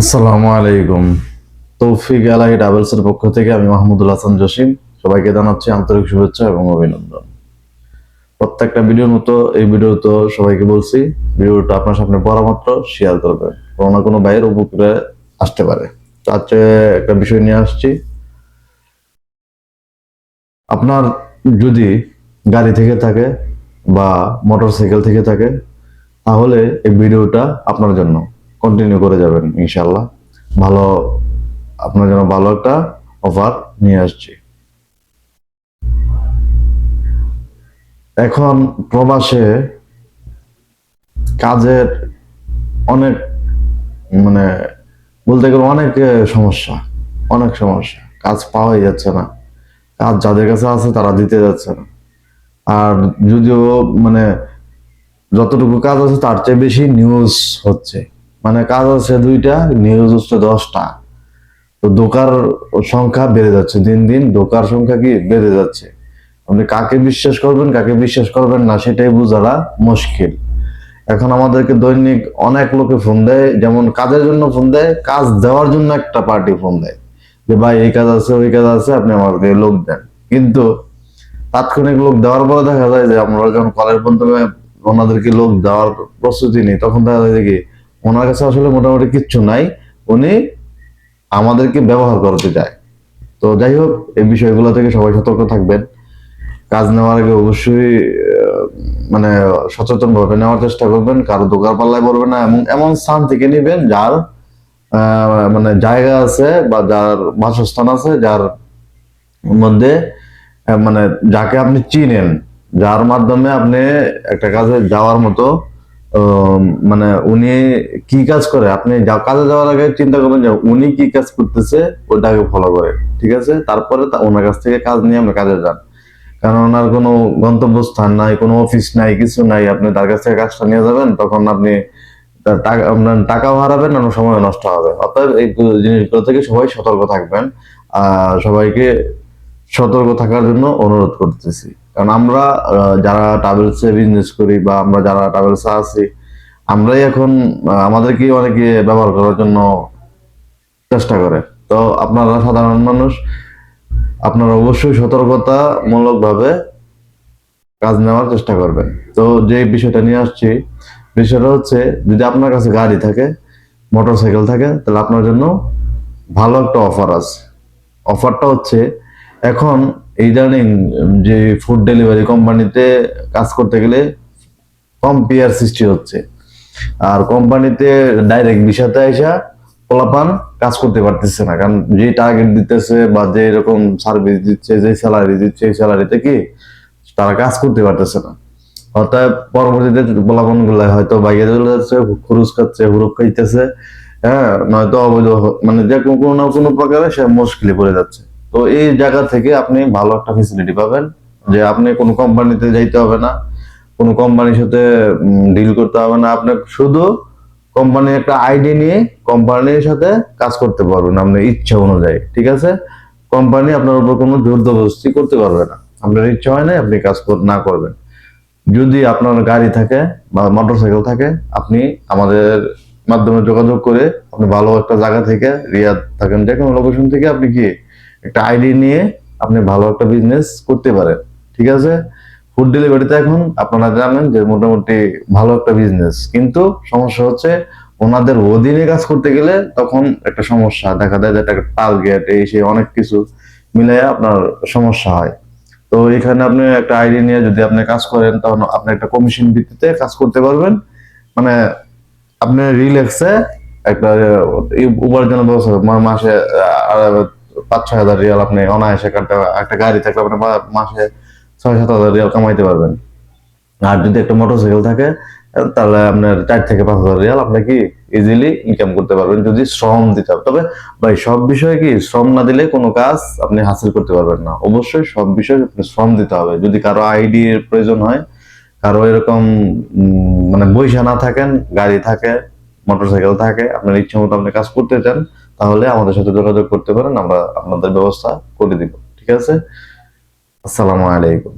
আসসালামু আলাইকুম। তৌফিক আলাহি ট্রাভেলসের পক্ষ থেকে আমি মাহমুদুল হাসান জসিম। সবাইকে জানাচ্ছি আন্তরিক শুভেচ্ছা এবং অভিনন্দন। প্রত্যেকটা ভিডিওর মতো এই ভিডিও তো সবাইকে বলছি, ভিডিওটা আপনার সামনে পরামাত্র শেয়ার করবেন। কোনো না কোনো বাইরের উপকারে আসতে পারে। তো আজকে একটা বিষয় নিয়ে আসছি। আপনার যদি গাড়ি থেকে থাকে বা মোটর সাইকেল থেকে থাকে, তাহলে এই ভিডিওটা আপনার জন্য। কন্টিনিউ করে যাবেন ইনশাল্লাহ ভালো, আপনার জন্য ভালো একটা অফার নিয়ে আসছি। এখন প্রবাসে কাজের অনেক মানে বলতে গেলে অনেক সমস্যা অনেক সমস্যা। কাজ পাওয়াই যাচ্ছে না। কাজ যাদের কাছে আছে তারা দিতে যাচ্ছে না। আর যদিও মানে যতটুকু কাজ আছে তার চেয়ে বেশি নিউজ হচ্ছে। মানে কাজ আছে দুইটা নিউজ হচ্ছে দশটা। তো দোকার সংখ্যা বেড়ে যাচ্ছে, দিন দিন দোকার সংখ্যা কি বেড়ে যাচ্ছে। আপনি কাকে বিশ্বাস করবেন, কাকে বিশ্বাস করবেন না, সেটাই বোঝাটা মুশকিল। এখন আমাদেরকে দৈনিক অনেক লোকে ফোন দেয়, যেমন কাজের জন্য ফোন দেয়, কাজ দেওয়ার জন্য একটা পার্টি ফোন দেয়। যে ভাই, এই কাজ আছে, ওই কাজ আছে, আপনি আমাকে লোক দেন। কিন্তু তাৎক্ষণিক লোক দেওয়ার পরে দেখা যায় যে আমরা যখন কলের মাধ্যমে ওনাদেরকে লোক দেওয়ার প্রস্তুতি নেই, তখন দেখা যায় যে কি ওনার কাছে আসলে মোটামুটি কিচ্ছু নাই। উনি আমাদেরকে ব্যবহার করতে চায়। তো যাই হোক, এই বিষয়গুলো থেকে সবাই সতর্ক থাকবেন। কাজ নেওয়ার আগে অবশ্যই মানে সচেতন ভাবে নেওয়ার চেষ্টা করবেন। কারও দোকান পাল্লায় পড়বে না। এমন এমন স্থান থেকে নিবেন যার মানে জায়গা আছে বা যার বাসস্থান আছে, যার মধ্যে মানে যাকে আপনি চিনেন, যার মাধ্যমে আপনি একটা কাজে যাওয়ার মতো মানে উনি কি কাজ করে? আপনি কাজে যাওয়ার আগে চিন্তা করবেন যে উনি কি কাজ করতেছে, ওটাকে ফলো করে, ঠিক আছে? তারপরে ওনার কাছ থেকে কাজ নিয়ে আপনি কাজে যান। কারণ ওনার কোনো গন্তব্যস্থান নাই, কোনো অফিস নাই, কিছু নাই। আপনি তার কাছ থেকে কাজটা নিয়ে যাবেন, তখন আপনি আপনার টাকাও হারাবেন আর সময় নষ্ট হবে। অর্থাৎ এই জিনিসগুলো থেকে সবাই সতর্ক থাকবেন। সবাইকে সতর্ক থাকার জন্য অনুরোধ করতেছি। কারণ আমরা যারা ট্রাভেলসে বিজনেস করি বা আমরা যারা ট্রাভেলসে আছি, আমরাই এখন আমাদেরকে অনেকে ব্যবহার করার জন্য চেষ্টা করে। তো আপনারা সাধারণ মানুষ, আপনারা অবশ্যই সতর্কতামূলক ভাবে কাজ নেওয়ার চেষ্টা করবেন। তো যে বিষয়টা নিয়ে আসছি, বিষয়টা হচ্ছে, যদি আপনার কাছে গাড়ি থাকে মোটর সাইকেল থাকে, তাহলে আপনার জন্য ভালো একটা অফার আছে। অফারটা হচ্ছে, এখন ইদানিং যে ফুড ডেলিভারি কোম্পানিতে কাজ করতে গেলে কম সৃষ্টি হচ্ছে। আর কোম্পানিতে ডাইরেক্ট বিষাতে আইসা পোলাপান কাজ করতে পারতেছে না। কারণ যে টার্গেট দিতেছে বা যে এরকম সার্ভিস দিচ্ছে, যে স্যালারি দিচ্ছে, এই স্যালারিতে কি তারা কাজ করতে পারতেছে না। অর্থাৎ পরবর্তীতে পোলাপানগুলা হয়তো বাইরে চলে যাচ্ছে খুরুজ খাচ্ছে, হুরুপ খাইতেছে হ্যাঁ নয়তো অবৈধ মানে যে কোনো না কোনো প্রকারে সে মুশকিলে পড়ে যাচ্ছে। তো এই জায়গা থেকে আপনি ভালো একটা ফেসিলিটি পাবেন, যে আপনি কোনো কোম্পানিতে যাইতে হবে না, কোনো কোম্পানির সাথে ডিল করতে হবে না। আপনার শুধু কোম্পানির একটা আইডি নিয়ে কোম্পানির সাথে কাজ করতে পারবেন আপনার ইচ্ছা অনুযায়ী, ঠিক আছে? কোম্পানি আপনার উপর কোনো জোর জবরদস্তি করতে পারবে না। আপনার ইচ্ছা হয় না আপনি কাজ না করবেন। যদি আপনার গাড়ি থাকে বা মোটরসাইকেল থাকে, আপনি আমাদের মাধ্যমে যোগাযোগ করে আপনি ভালো একটা জায়গা থেকে রিয়াদ থাকেন, যে কোনো লোকেশন থেকে আপনি কি একটা আইডি নিয়ে আপনি ভালো একটা বিজনেস করতে পারেন, ঠিক আছে? ফুড ডেলিভারিতে এখন আপনারা জানেন যে মোটামুটি ভালো একটা বিজনেস কিন্তু সমস্যা হচ্ছে ওনাদের অধীনে কাজ করতে গেলে তখন একটা সমস্যা, দেখা যায় যে একটা টার্গেট এই সেই অনেক কিছু মিলে আপনার সমস্যা হয়। তো এখানে আপনি একটা আইডি নিয়ে যদি আপনি কাজ করেন, তখন আপনি একটা কমিশন ভিত্তিতে কাজ করতে পারবেন। মানে আপনি রিল্যাক্সে একটা উপার্জনের ব্যবস্থা মাসে পাঁচ ছয় হাজার রিয়াল আপনি অনায়াসে একটা একটা গাড়ি থাকলে আপনি মাসে ছয় সাত হাজার রিয়াল কামাইতে পারবেন। আর যদি একটা মোটরসাইকেল থাকে, তাহলে আপনার চার থেকে পাঁচ হাজার রিয়াল আপনি কি ইজিলি ইনকাম করতে পারবেন, যদি শ্রম দিতে হবে। তবে ভাই, সব বিষয়ে কি শ্রম না দিলে কোনো কাজ আপনি হাসিল করতে পারবেন না। অবশ্যই সব বিষয়ে আপনি শ্রম দিতে হবে। যদি কারও আইডি এর প্রয়োজন হয়, কারও এরকম মানে বৈশা না থাকেন, গাড়ি থাকে মোটরসাইকেল থাকে, আপনার ইচ্ছা মতো আপনি কাজ করতে চান তাহলে আমাদের সাথে যোগাযোগ করতে পারেন, আমরা আপনাদের ব্যবস্থা করে দিব। ঠিক আছে? আসসালামু আলাইকুম।